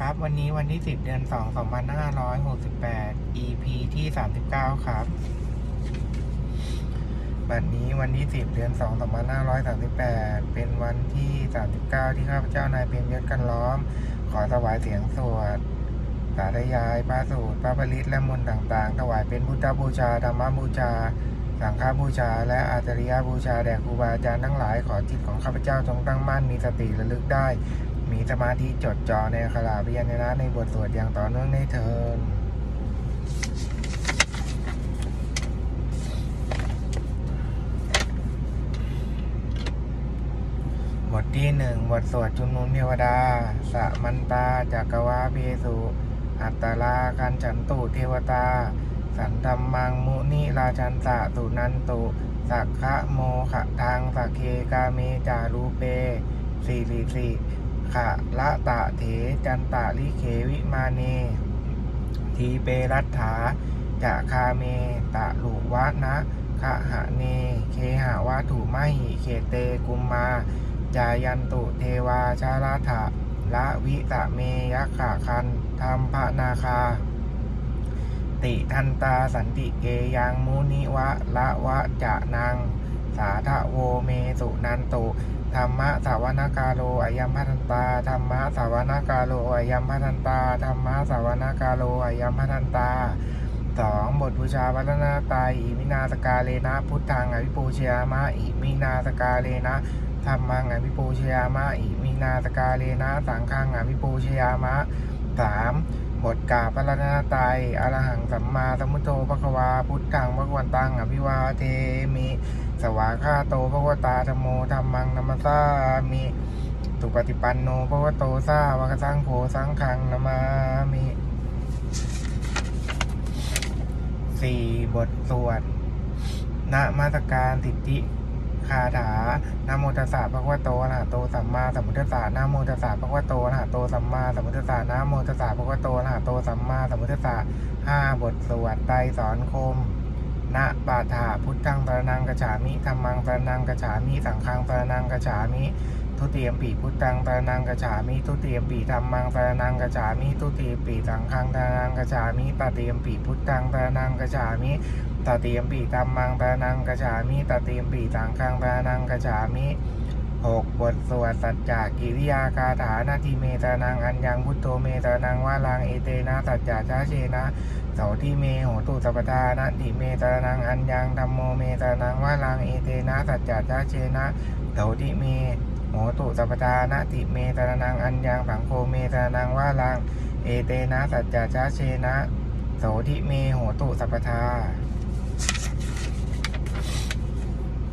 ครับ วันนี้วันที่ 10 เดือน 2 2568 EP ที่ 39 ครับ บัดนี้วันที่ 10 เดือน 2 2538 เป็นวันที่ 39 ที่ข้าพเจ้านายเป็นยศกันล้อม ขอถวายเสียงสวด สาธยายพระสูตรพระปริตและมนต์ต่างๆ ถวายเป็นพุทธบูชาธรรมบูชา สังฆบูชา และอาจริยบูชาแด่ครูบาอาจารย์ทั้งหลายขอจิตของข้าพเจ้าจงตั้งมั่นมีสติระลึกได้ มีสมาธิจดจ่อในอักขระพยัญชนะในบทสวดอย่างต่อเนื่องในเทินบทที่หนึ่งบทสวดจุมนุมเทวดา สะมันตาจักรวาเพสุ อัตตลากันฉันตุเทวตา สันธรรมังมุนิราชันสะตุนันตุสักขะโมขะทางสักเคกาเมจารูเปสีริสิ ขะละตะเถ จันตะลิเขวิมาเน ทีเปรัตถาจะคาเม ตะลุวะนะขะหะเน เคหะวะถุมหิเขเตกุมมา จายันตุเทวาชาลาถะละวิตะเมยักขะคันธรรมพนาคา ติทันตาสันติเกยังมุนิวะละวะจะนัง สาทะโวเมสุนันตุธรรมะสาวนากาโลอายัมพัทันตาธรรมะสาวนากาโลอายัมพัทันตาธรรมะสาวนากาโลอายัมพัทันตาสองบทบูชาวัฒนาตายอิมินาสกาเลนะพุทธังอภิปูชยามะอิมินาสกาเลนะธรรมังอภิปูชยามะอิมินาสกาเลนะสังฆังอภิปูชยามะสามบทกาพระรัตนตรัยอรหังสัมมาสัมพุทโธพระควาพุทธังพระวันตังอภิวาเทมิ สวากขาโตพระวตาธรรมโมธรรมังนัมสสามิตุปฏิปันโนพระวโตสาวกสังโฆสังขังนามามิสี่บทสวดณมาตรการติติคาถานะโมตัสสะพระวะโตอะระหะโตสัมมาสัมพุทธัสสะนะโมตัสสะพระวะโตอะระหะโตสัมมาสัมพุทธัสสะนะโมตัสสะพระวะโตอะระหะโตสัมมาสัมพุทธัสสะห้าบทสวดไตรสอนคม นะปาถาพุทธังตรนังกจฉามิธรรมังตรนังกจฉามิสังฆังตรนังกจฉามิทุติยมปีพุทธังตรนังกจฉามิทุติยมปีธรรมังตรนังกจฉามิทุติยมปีสังฆังตรนังกจฉามิตติยมปีพุทธังตรนังกจฉามิตติยมปีธรรมังตรนังกจฉามิตติยมปีสังฆังตรนังกจฉามิ หกบทสวดสัจจะกิริยาคาถานาทีเมตานังอัญญังพุทโธเมตานังวาลังเอเตนะสัจจะชาเชนะเสาที่เมโหตุสัพทานะติเมตระนังอัญญังธรรมโมเมตระนังวาลังเอเตนะสัจจะชาเชนะเสาที่เมโหตุสัพทานะติเมตระนังอัญญังสังโฆเมตระนังวาลังเอเตนะสัจจะชาเชนะโสทิเมโหตุสัพทา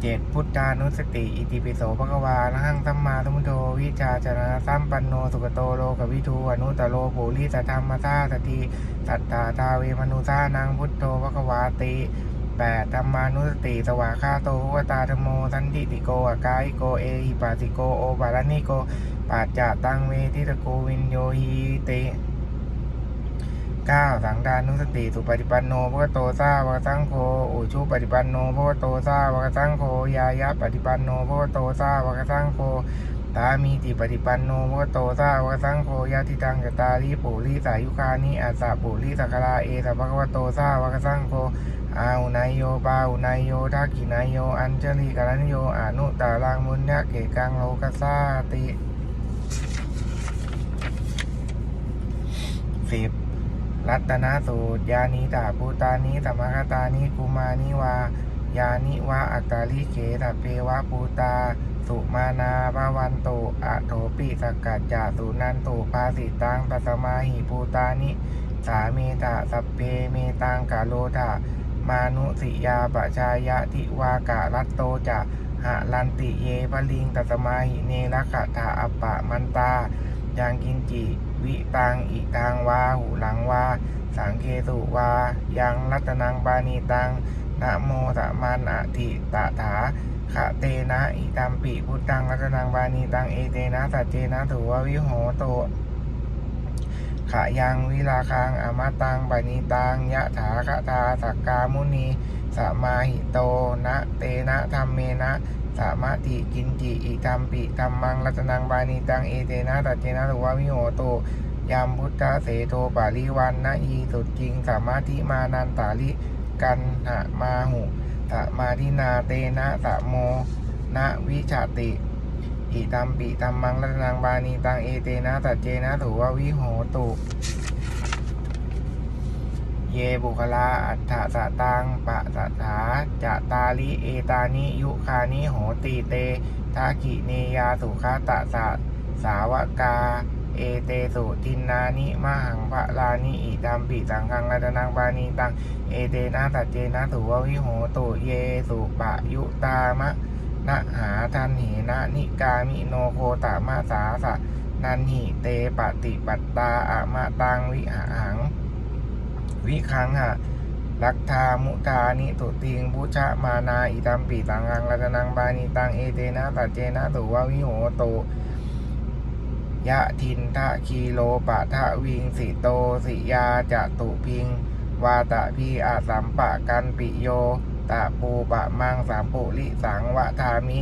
เจ็ดพุทธานุสติ อิติปิโสภควาละหังสัมมาสัมพุทโธวิชาจารณะสัมปันโนสุกโตโลกวิทูอนุตโลปุริสธรรมสาสติสัตตาทาเวมนุสานังพุทโธภควาติแปดธรรมานุสติ สวากขาโตภวตาธโม สันติติโกอากายโกเอหิปัสสิโกโอบาลนิโกปัจจตังเวทิตโกวินโยหิติ เก้าสังดานุสติสุปฏิปันโนภวโตสาวกสังโฆอุชุปฏิปันโนภวโตสาวกสังโฆยายะปฏิปันโนภวโตสาวกสังโฆตามีติปฏิปันโนโมโตสาวกสังโฆยาติตังกตาลีปุริสายุคานิอาสาปุริสักราเอสะภะคะวะโตสาวกสังโฆอาอุนายโยปาอุนายโยทักขินายโย อัญชลีกัลนโยอนุตตาลังมุญญะเกกังโลกัสสาติสิบ รัตนสูตร ยานิตาภูตานิสมคตานิกุมานิวายานิวะอักตาลิเขตเพวะปูตา สุมานาภวันโตอะโถปิสกัจจาสุนันโตภาสิตังปัสมาหิภูตานิ สาเมตะสัพเพเมตังกาโลทะมานุสิยาปชายะทิวากะรัตโตจะหะลันติเยพลิงตัสมาหิเนรขะถาอปปะมันตายังกินจิ วิตังอิตังวาหูหลังวา สังเคสุวา ยังรัตนังปานีตังนะโมสะมันอธิตะถาขะเตนะอิตัมปิพุทธังรัตนังบานีตังเอเตนะสัจเจนะถือว่าวิโหโตขะยังวิลาคังอมตังบานีตังยะถาคตาสักกามุนี สมาหิโตนะเตนะธรรมเมนะสามาติกินจิอิตัมปิธรรมังรัตนังบานีตังเอเตนะสัจเจนะถือว่าวิโหโตยามพุทธเสโทปาริวันนะอีสุดจริงสมาธิมานันตาลิกันหะมาหุสมาธินาเตนะสะโมนะวิชาติอิตัมปิตัมมังรัตนังบานีตังเอเตนะตัจเจนะถูวาวิโหตุ เยบุคลาอัฏฐสะตังปะสะถาจะตาลิเอตานิยุคานิโหติเตทากิเนยาสุขาตะสะสาวกา เอเตสุทินนานิมหังพระลานิอิตัมปิสังฆังรัตนังบานีตัง เอเตนะตัจเจนะถูววิโหตุเยสุปะยุตามะนะหาทันเหนะนิกามิโนโคตามาสาสะนันหิเตปฏิปัตตาอะมาตังวิหัง วิคังหะลักทามุทานิตุติงพุชะมานาอิตัมปิตังกังรัตนังบานิตังเอเตนะตัจเจนะตุววิโหโตยะทินทะคีโลปะทะวิงสิโตสิยาจะตุพิง วาตะพีอาสัมปะกันปิโย ตะปูปะมังสามปุริสังวะทามิ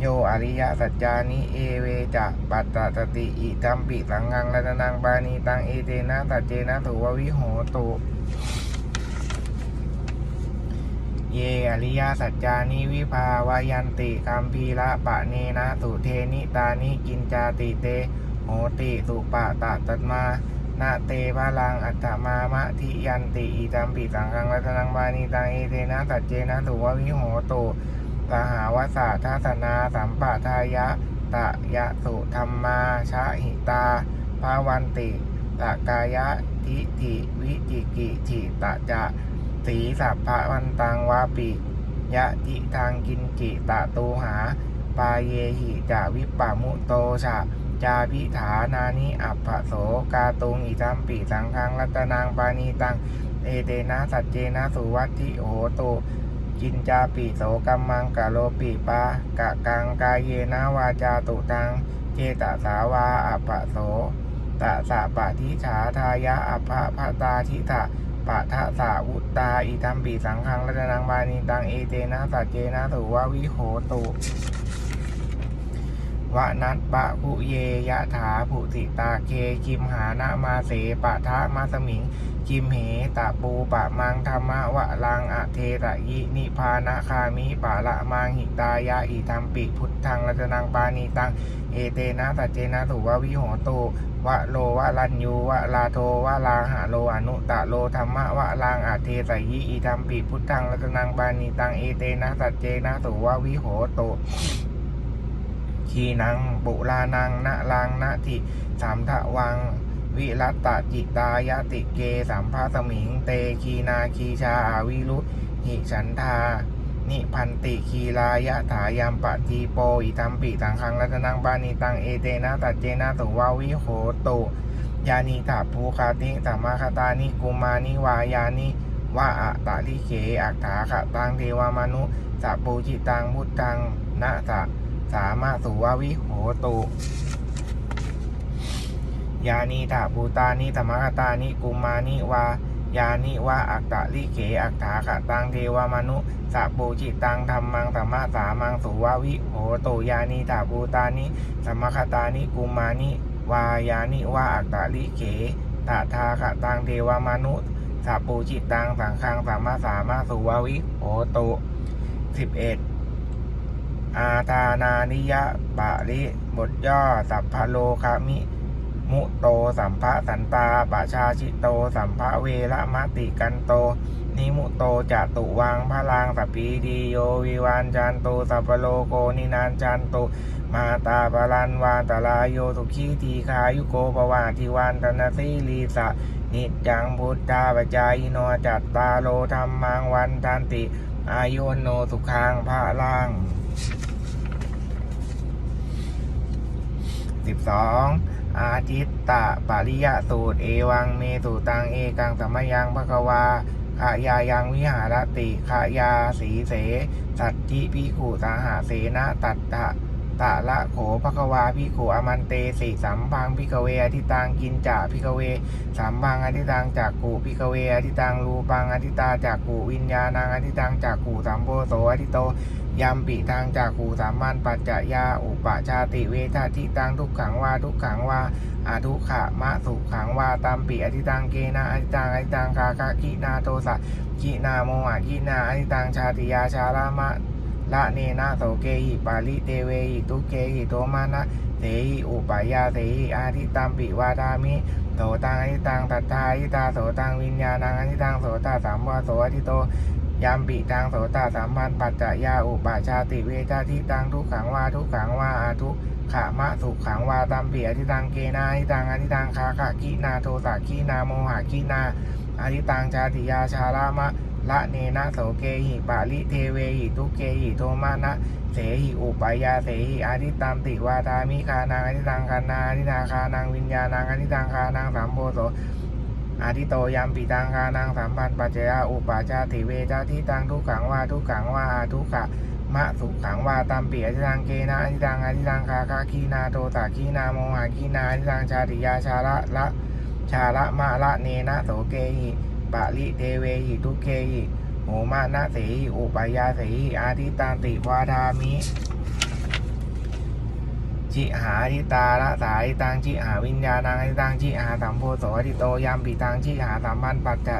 โยอริยสัจจานิเอเวจะปัตตตติอิตัมปิสังงังรัตนังบานีตังเอเตนะตัจเจนะถุววิโหตุ เยอริยสัจจานิวิภาวายันติคัมพีระปะเนนะสุเทนิตานิกินจาติเตโหติสุปะตะตัตมานาเตภาลังอัตตมามะทิยันติอิตัมปิสังฆังรัตนังบานีตังเอเตนะตัจเจนะถุววิโหตุสหาวสาทัศนาสัมปะทายะตะยะสุธรรมาชะหิตาภาวันติ ตะกายะทิฐิวิจิกิจิตะจะสีสัพพะวันตังวาปิยะจิทางกินจิตะตูหา ปาเยหิจาวิปปะมุโตชะจาพิฐานานิอัปปะโสกาตุงอิตัมปิสังฆังรัตนางปานีตัง เอเตนะสัจเจนะสุวัตถิโหตุจินจาปิโสกัมมังกะโลปิปะกะกังกายเยนะวาจาตุตัง เจตสาวาอัปปะโส ตะสะปะทิฉาทายะอภะพะตาทิตะปะทะสาวุตตาอิทัมปิสังฆังรัตนังบานีตังเอเจนะสัจเจนะสุวะวิโหตุ วะนัตปะคุเยยะถาภุติตาเคคิมหานะมาเสปะทะมาสมิงกิมเหตะปูปะมังธรรมะวะลังอะเทระยินิพานะคามิปะละมังหิตายะอิธัมปิพุทธังรัตนังปานีตัง เอเตนะสัจเจนะสุวะวิโหตุวะโลวะลันยูวะลาโทวะลาหะโลอนุตะโลธรรมะวะลังอะเทสยิอิธัมปิพุทธังรัตนังปานีตัง เอเตนะสัจเจนะสุวะวิโหตุ ขีนังบุลานังนะลังนะทิสามทะวัง วิรัตตจิตายติเกสัมภาสมิง เตคีนาคีชาอาวิรุหิฉันทานิพันติคีลายะถายามปะทีโปอิทัมปิสังคังรัตนังปานิตังเอเตนะตัจเจนะสุวาวิโหตุยานิถาภูคาติสัมมาคตานิกุมานิวายานิวะอะตะลิเขอักถาขะตังเทวามนุสัพปูจิตังพุทธังนะสะ สามาสุวาวิโหตุยานีถาภูตานิธรรมคตานิกุมานิวายานิวะอักตะลิเขอักถาขะตังเทวามนุสัปูจิตังธรรมังธรรมะสามังสุวาวิโหโตยานีถาภูตานิธรรมคตานิกุมานิวายานิวะอักตะลิเขตถาขะตังเทวามนุสัปูจิตังสังฆังสามะสามาสุวาวิโหโตสิบเอ็ด อาทานานิยะปะริบทย่อ สัพพะโลคามิ มุโตสัมภะสันตาปะชาชิโต สัมภะเวระมติกันโต นิมุโตจตุวังพระลางสปีดีโยวิวันจันโตสัพพโลโกนินานจันโตมาตาปรันวานตลายโยสุขีทีคายุโกปวาทิวันตนาสีลีสะนิจจังพุทธาปจายโนจัตตาโลธรรมังวันทันติ อายุโนสุขังพระลัง สิบสองอาทิตตะปริยสูตร เอวังเมสุตังเอกังสัมยังภควาขายายังวิหารติขายาสีเส สัตติพิขุสาหาเสนะตัตตะตะละโขภควาพิโขอมันเตสิสัมพังพิกเวอธิตังกินจ่าพิกเว สัมพังอธิตังจากกูพิกเวอธิตังรูปังอธิตาจากกูวิญญาณังอธิตังจากกูสัมโพโสอธิโต ยัมปิทางจากกูสามมันปัจจยาอุปชาติเวทาทิตังทุกขังว่าทุกขังว่าอาทุขะมะสุขังว่าตามปิอธิตังเกนะอธิตังอธิตังคาคาคินาโตสะคินาโมหะคินาอธิตังชาติยาชาลามะละเนนะโสเกหิปาลิเตเวหิทุเกหิโทมานะเสหิอุปายาเสหิอาทิตัมปิวาทามิโสตังอทิตังตัทธาอธิตาโสตังวิญญาณังอทิตังโสตาสามวาโสอทิโต ยามปิตังโสตาสามพันปัจจะยาอุปาชาติเวทาทิตังทุกขังวาทุกขังวาอาทุขามะสุขังวาตัมเปิอทิตังเกนาทิตังอทิตังคาคะกินาโทสะกินาโมหะกินาอทิตังชาติยาชาลามะละเนนะโสเกหิปาลิเทเวหิทุเกหิโทมานะเสหิอุปายาเสหิอาทิตามติวาทามิคานังอาทิตังคานาอาทิตาคานังวิญญาณังอาทิตังคานังสัมโพโส อาทิโตยามปิตังคานังสัมพันธ์ปัจจยาอุปาชาติเวจาทิตังทุกขังว่าทุกขังว่าอาทุกขะมะสุขังว่าตามเปีอทิตังเกนะอทิตังอาทิตังคาคาคีนาโตตาคีนาโมหะคีนาอทิตังชาติยาชาละละชาละมะละเนนะโสเกหิปะลิเทเวหิทุเกหิโหมานะเสหิอุปายาเสหิอาทิตาติวาทามิ จิหาทิตาละสายตังจิหาวิญญาณังอิตังจิหาสัมโพโสอทิโตยามปิตังจิหาสัมพันปัจจ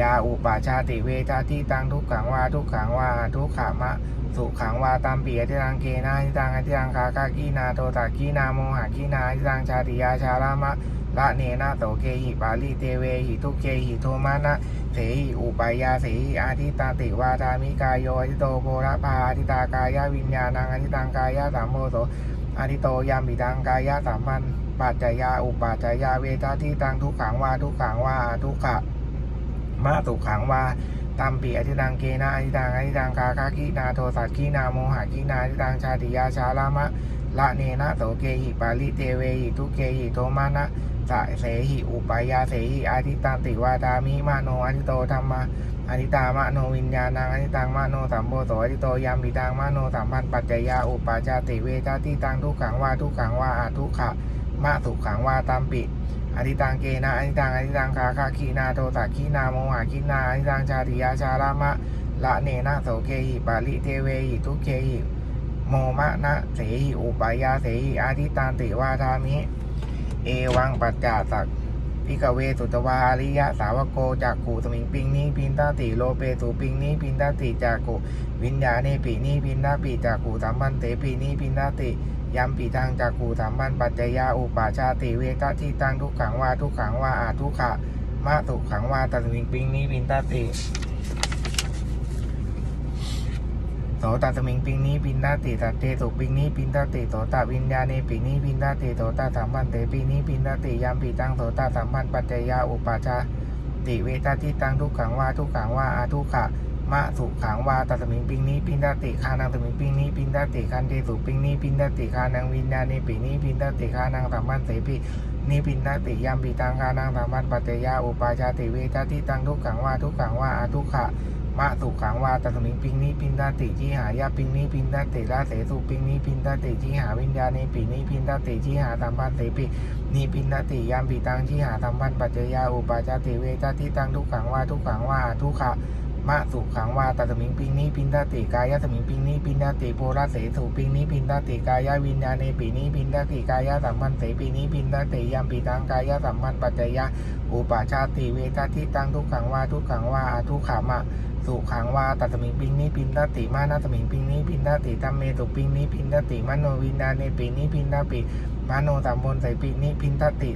ยาอุปาชาติเวทาทิตังทุกขังวาทุกขังวาทุกขามะ สุขังวาตามเปีอทิตังเกนาอทิตังอทิตังคาคากีนาโตตากีนาโมหะกีนาอทิตังชาติยาชาลามะละเนนะโสเกหิปาลิเตเวหิทุเกหิโทมานะเสหิอุปายาเสหิอาทิตาติวาทามิกายโยอิโตโพระพาอาทิตากายวิญญาณังอาทิตังกายสามโมโส อานิโตยามิตังกายะสามัญปัจจยาอุปาจยาเวทาทิตังทุกขังวาทุกขังวาทุกขะมาตุขังวาตัมปีอทิตังเกนะอธิตังอธิตังกาคาคินาโทสักขีนาโมหะกีนาอธิตังชาติยาชาลามะ ละเนนะโสเกหิปาลิเทเวหิทุเกหิโทมานะสะเสหิอุปายาเสหิอาทิตังติวาทามิมาโนอาทิโตธรรมะอาทิตามะโนวิญญาณังอาทิตังมะโนสัมโพโสอาทิโตยามปิตังมะโนสัมพันปัจจยาอุปาชาติเวทาทิตังทุกขังวาทุกขังวาอาทุกขะมะสุขังวาตามปิอาทิตังเกนะอาทิตังอาทิตังคาคาคีนาโทสักขีนาโมหะขีนาอาทิตังชาติยาชาลามะละเนนะโสเกหิปาลิเทเวหิทุเกหิ โมมะนะเสหิอุปายาเสหิอาทิตังติวาทามิ เอวังปัจจาสักพิกเวสุตวาอริยะสาวโกจากกูสมิงปิงนี้พินตาติโลเปสุปิงนี้พินตาติจากกูวิญญาเนปีนี้พินตาปีจากกูสามพันเตปีนี้พินตาติยัมปีทางจากกูสามพันปัจจยาอุปาชาติเวทะที่ตั้งทุกขังว่าทุกขังว่าอาทุขะมะทุขังว่าตัสมิงปิงนี้พินตาติ โสตสมิงปิงนี้ปินตาติตัตเตสุปิงนี้ปินตาติโสตวิญญาเนปินี้ปินตาติโสตสามพันเตปีนี้ปินตาติยามปีตังโสตสามพันปัจจยาอุปาชาติเวทาที่ตังทุกขังว่าทุกขังว่าอาทุกขะมะสุขังว่าตัสมิงปิงนี้ปินตาติคานังสมิงปิงนี้ปินตาติคันเตสุปิงนี้ปินตาติคานังวิญญาเนปินี้ปินตาติคานังสามพันเตปีนี้ปินตาติยามปีตังคานังสามันปัจจยาอุปาชาติเวทาที่ตังทุกขังว่าทุกขังว่าอาทุกขะ มะสุขังวาตัสมิงปิงนี้ปินตาติที่หายาปิงนี้ปินตาติลาเสสุปิงนี้ปินตาติที่หาวิญญาณีปีนี้ปินตาติที่หาธรรมพันเสปินี่ปินตาติยามปีตังที่หาธรรมพันปัจจยาอุปาจติเวทาที่ตังทุกขังวาทุกขังวาทุกขะ มะสุขังวาตัสมิงปิงนี้ปินตาติกายะสมิงปิงนี้ปินตาติโพระเสสุปิงนี้ปินตาติกายะวิญญาณในปีนี้ปินตาติกายะสัมพันเสปีนี้ปินตาติยามปีตังกายะสัมพันปัจจยาอุปาชาติเวทาที่ตังทุกขังวาทุกขังวาทุกขามะสุขังวาตัสมิงปิงนี้ปินตติมานาสมิงปิงนี้ปินตติตัมเมตุปิงนี้ปินตติมโนวินดาเนปีนี้ปินตปิมโนสามบนใสปีนี้ปินตติ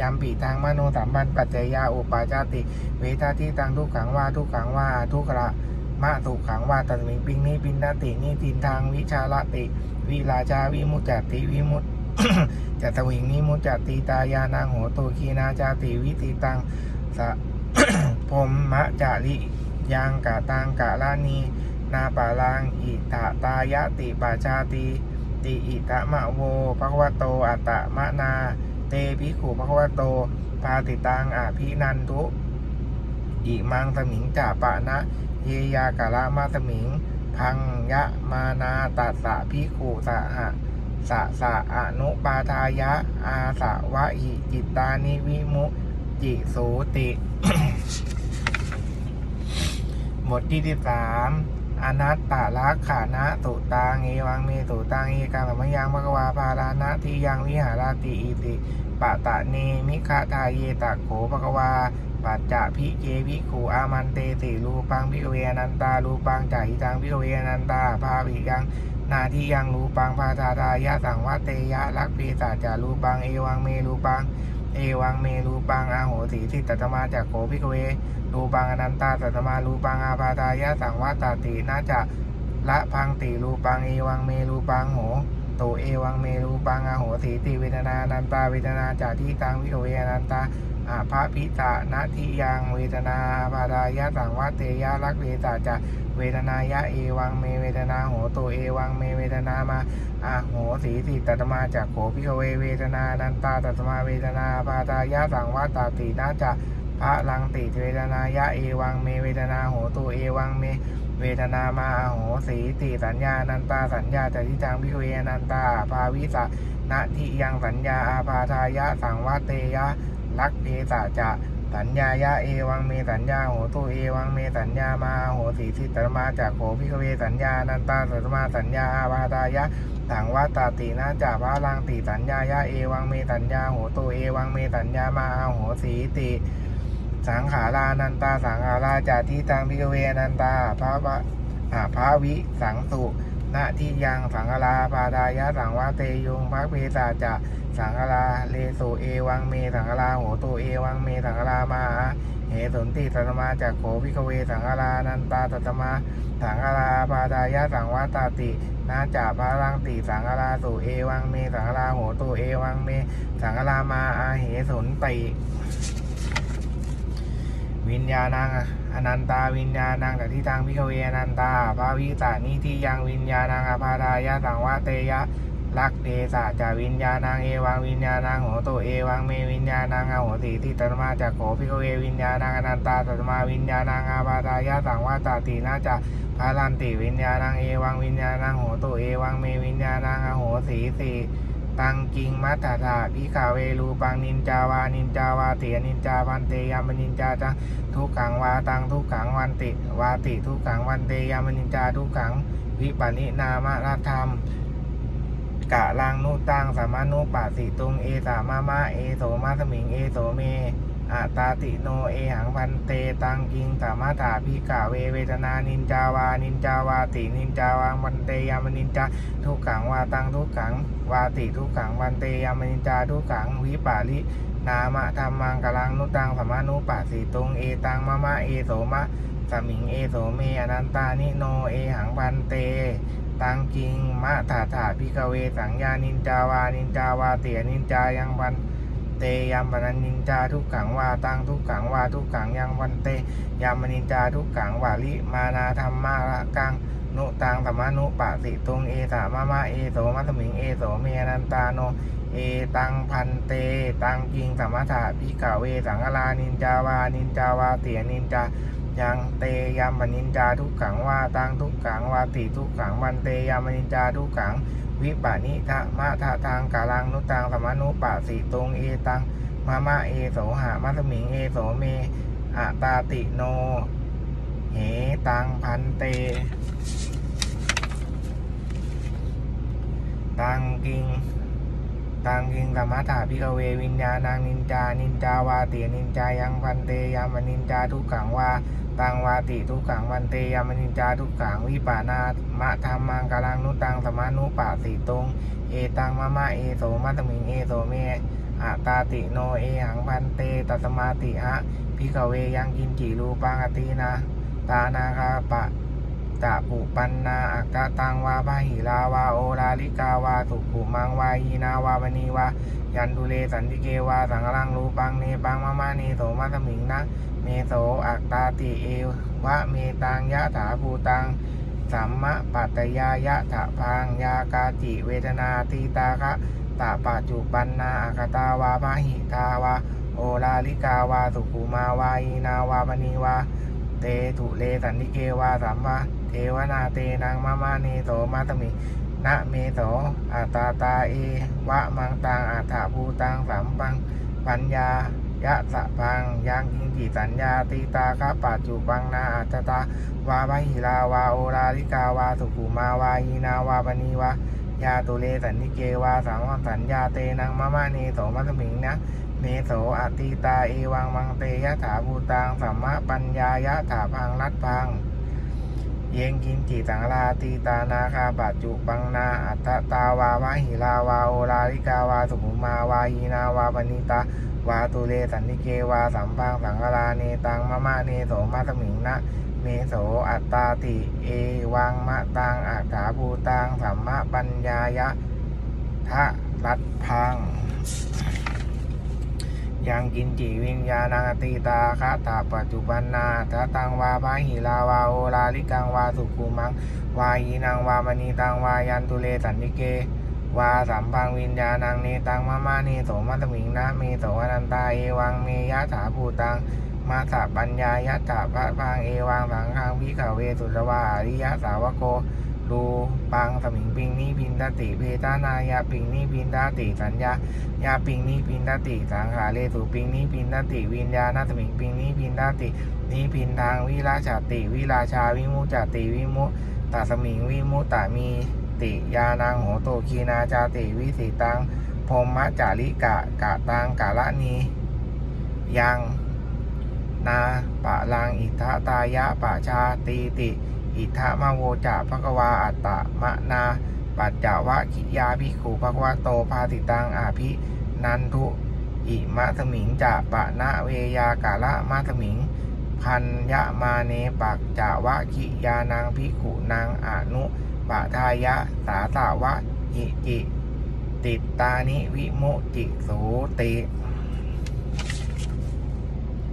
ยามปีทางมโนสามันปัจจยาอุปาจาติ เวทาที่ตังทุกขังว่าทุกขังว่าทุกขะมะสุขังว่าตัสมิงปิงนี้ปินตตินี่ทินทางวิชาละติ วิราชาวิมุจจติวิมุตจัตวิงนิมุจจติตายานางโหตุคีนาจาติวิติตังสะพรหมจาริยังกะตังกะลานีนาปาลังอิตะตายะติปาชาติติอิตะมะโวภควโตอัตตะมะนา เตภิขุภควโตปาติตังอาภินันทุอิมังสมิงจ่าปะนะ เยยากะละมาสมิง พังยะมานาตัสสะพิขุสะหะสะสะอนุปาทายะ อาสะวะหิจิตานิวิมุจิสูติบทที่สิบสามอนัตตาลักขานะสุตังเอวังเมสุตังเอกังสมยังภะกวาภารานะที่ยังวิหาราติอิติ ปะตะเนมิคะทาเยตะโขภะกวาปัจจะพิเกพิขูอามันเตติรูปังพิเวนันตารูปังจาหิตังพิเวนันตาภาวิยังนาที่ยังรูปังพาทาทายะสังวัตเตยะลักปีศาจารูปังเอวังเมรูปังเอวังเมรูปังอาโหสีทิตตมาจากโขพิกเวรูปังอนันตาสัตมารูปังอาปาทายะสังวัตตตินาจะละพังติรูปังเอวังเมรูปังโห ตุเอวังเมรูปังอาโหสีติเวทนานันตาเวทนาจาที่ตังวิกเวอนันตาอาภาพิตานาทิยังเวทนาอาปาทายะสังวัตเตยะลักเวตาจะเวทนายะเอวังเมเวทนาโหตุเอวังเมเวทนามาอาโหสีติตัตมาจากโขพิกเวเวทนานันตาตัตมาเวทนาอาปาทายะสังวัตตตินาจะพระลังติเวทนายะเอวังเมเวทนาโหตุเอวังเม เวทนามาโหสีติสัญญานันตาสัญญาจติจังพิเวนันตาภาวิสะนะทิยังสัญญาอาปาทายะสังวัตเตยะลักเพสะจะสัญญายะเอวังเมสัญญาโหตุเอวังเมสัญญามาโหสีสิตรมาจากโขพิเวสัญญานันตาสัตมาสัญญาอาปาทายะสังวัตตตินะจาพระลังติสัญญายะเอวังเมสัญญาโหตุเอวังเมสัญญามาโหสีติ สังขารานันตาสังขาราจาทิตังพิกเวนันตาพระวะพระวิสังสุณที่ยังสังขาราปาดายะสังวาเตยุงพระเวสาจะสังขาราเลสุเอวังเมสังขาราโหตุเอวังเมสังขารามาเหสนติสัตมาจากโขพิกเวสังขารานันตาตัตมาสังขาราปาดายะสังวาตาตินาจาพระลังติสังขาราสุเอวังเมสังขาราโหตุเอวังเมสังขารามาอาเหสนติ วิญญาณังอนันตาวิญญาณังแต่ที่ทางพิกเวอนันตาภาวิตานิที่ยังวิญญาณังอภาดายะสังวาเตยะลักเทสะจาวิญญาณังเอวังวิญญาณังโหโตเอวังเมวิญญาณังอโหติที่ตรมาจากโขพิกเววิญญาณังอนันตาตัตมาวิญญาณังอาภาดายะสังวาตาตินาจะพาลันติวิญญาณังเอวังวิญญาณังโหโตเอวังเมวิญญาณังอโหสีสี ตังกิงมัตถาถาพิขาเวรูปังนินจาวานินจาวาเตียนินจาพันเตยามนินจาจังทุกขังวาตังทุกขังวันติวาติทุกขังวันเตยามนินจาทุกขังวิปันนินามะรธรรมกะลังนุตังสามานุปาสิตุงเอสามามะเอโสมาสมิงเอโสเม อาตาติโนเอหังพันเตตังกิงสามาถาพิกาเวเวทนานินจาวานินจาวาตินินจาวังวันเตยามนินจาทุกขังวาตังทุกขังวาติทุกขังวันเตยามนินจาทุกขังวิปาลินามะธรรมังกลังนุตังสมานุปัสสิตุงเอตังมะมะเอโสมะสมิงเอโสเมอนันตานิโนเอหังพันเตตังกิงมะถาถาพิกเวสังญานินจาวานินจาวาเตียนินจายังวันเเตยามปนันนินจาทุกขังวาตังทุกขังวาทุกขังยังวันเตยามนินจาทุกขังวาลิมานาธรรมาละกังนุตังสมานุปัสสิตุงเอสามะมะเอโสมัสมิงเอโสเมอนันตาโนเอตังพันเต ตังกิงสัมมาถะพิกาเวสังฆลานินจาวานินจาวาเตียนินจา ยังเตยามนินจาทุกขังวาตังทุกขังวาติทุกขังวันเตยามนินจาทุกขัง วิปานิทะมะทะทางกาลังนุตังสมานุปะสิตรงเอตังมะมะเอโสหะมัสมิงเอโสเมอะตาติโน เหตังพันเต ตังกิงตังกิงธรรมะถาพิกเววิญญาณังนินจา นินจาวาเตียนินจายังพันเตยามนินจาทุกขังวา ตังวาติทุกขังวันเตยามนินจาทุกขังวิปานามะธรรมังกาลังนุตังสมานุปาสิตงเอตังมะมะเอโสมัตมิงเอโสเมอะตาติโนเอหังพันเตตัสมาติอะพิกเวยังกินจิรูปังอตินะ ตานาคาปะ ตะปุปันนาอักกตังวาพาหิลาวาโอลาลิกาวาสุขุมังวายีนาวามณีวายันตุเลสันติเกวาสังฆลังรูปังเนปังมะมะเนโสมัสมิงนะเมโสอักตาติเอวะเมตังยะถาภูตังสัมมะปัตตยายะถะพังยากาจิเวทนาตีตาคะตะปัจจุปันนาอักตาวาพาหิทาวาโอลาลิกาวาสุขุมาวายีนาวามณีวาเตถุเลสันติเกวาสัมมา เทเทวนาเตนังมะมะเนโสมาตมินะเมโสอัตตาตาเอวะมังตังอัฏฐภูตังสัมปังปัญญายะสะพังยังกิงจิสัญญาตีตาคะปัจจุปังนาอัจตาวาบะหิลาวาโอลาลิกาวาสุขุมาวายีนาวาปณีวายาตุเลสันนิเกวาสังวังสัญญาเตนังมะมะเนโสมัตมิงนะเมโสอติตาเอวังมังเตยะถาภูตังสัมมะปัญญายะถาพังนัดพัง เยงกินจิสังลาตีตานาคาปัจจุปังนาอัตตตาวาวาหิลาวาโอลาลิกาวาสุขุมาวายีนาวาปณิตาวาตุเลสันนิเกวาสัมปังสังลาเนตังมะมะเนโสมัตมิงนะเมโสอัตตาติเอวังมะตังอัฏฐาภูตังสัมมะปัญญายะทะรัตพัง ยังกินจิวิญญาณังติตาคาตาปัจจุบันนาทะตังวาพาหิลาวาโอลาลิกังวาสุขุมัง วายีนังวามณีตังวายันตุเลสันนิเก วาสัมพังวิญญาณังเนตังมะมะเนโสมัตมิงนะเมโสอนันตาเอวังเมยะถาภูตังมาสะปัญญายะถาพระพังเอวังสังฆังวิขเวสุตวาอริยสาวโก ดูปังสมิงปิงนิพินตติเพตานายาปิงนิพินตติสัญญายาปิงนิพินตติสังขาเลสุปิงนิพินตติวิญญาณสมิงปิงนิพินตตินิพินทางวิราชาติ วิราชาวิมุจจติวิมุตตสมิงวิมุตตมีติยานังโหโตคีนาจาติวิสิตังพรหมจาริกะกะตังกะละนียังนาปะลังอิทธตายะปะชาตีติ อิทธมะโวจะภควาอัตตะมะนาปัจจาวะคิยาภิกขุภควะโตภาติตังอาภินันทุอิมะสมิงจะปะนะเวยากาละมะสมิง พันยะมาเนปักจาวะคิยานังภิกขุนางอนุปะทายะสาสาวะหิจิติตานิวิมุจิโสติ